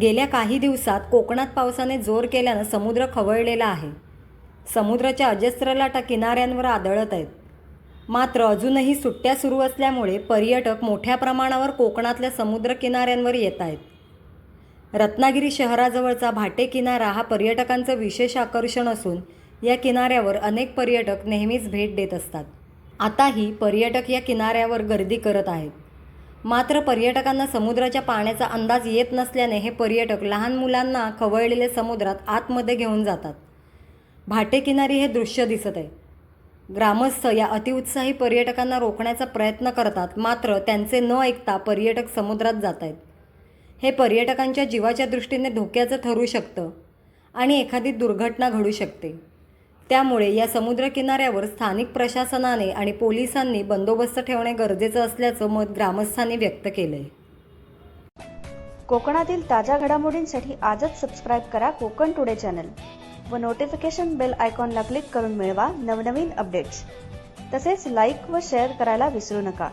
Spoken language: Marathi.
गेल्या काही दिवसात कोकणात पावसाने जोर केल्यानं समुद्र खवळलेला आहे. समुद्राच्या अजस्त्र लाटा किनाऱ्यांवर आदळत आहेत. मात्र अजूनही सुट्ट्या सुरू असल्यामुळे पर्यटक मोठ्या प्रमाणावर कोकणातल्या समुद्र किनाऱ्यांवर येत आहेत. रत्नागिरी शहराजवळचा भाटे किनारा हा पर्यटकांचं विशेष आकर्षण असून या किनाऱ्यावर अनेक पर्यटक नेहमीच भेट देत असतात. आताही पर्यटक या किनाऱ्यावर गर्दी करत आहेत. मात्र पर्यटकांना समुद्राच्या पाण्याचा अंदाज येत नसल्याने हे पर्यटक लहान मुलांना खवळलेल्या समुद्रात आतमध्ये घेऊन जातात. भाटे किनारी हे दृश्य दिसत आहे. ग्रामस्थ या अतिउत्साही पर्यटकांना रोखण्याचा प्रयत्न करतात मात्र त्यांचे न ऐकता पर्यटक समुद्रात जात आहेत. हे पर्यटकांच्या जीवाच्या दृष्टीने धोक्याचं ठरू शकतं आणि एखादी दुर्घटना घडू शकते. त्यामुळे या समुद्रकिनाऱ्यावर स्थानिक प्रशासनाने आणि पोलिसांनी बंदोबस्त ठेवणे गरजेचं असल्याचं मत ग्रामस्थांनी व्यक्त केलं आहे कोकणातील ताज्या घडामोडींसाठी आजच सबस्क्राईब करा कोकण टुडे चॅनल व नोटिफिकेशन बेल आयकॉनला क्लिक करून मिळवा नवनवीन अपडेट्स तसेच लाईक व शेअर करायला विसरू नका.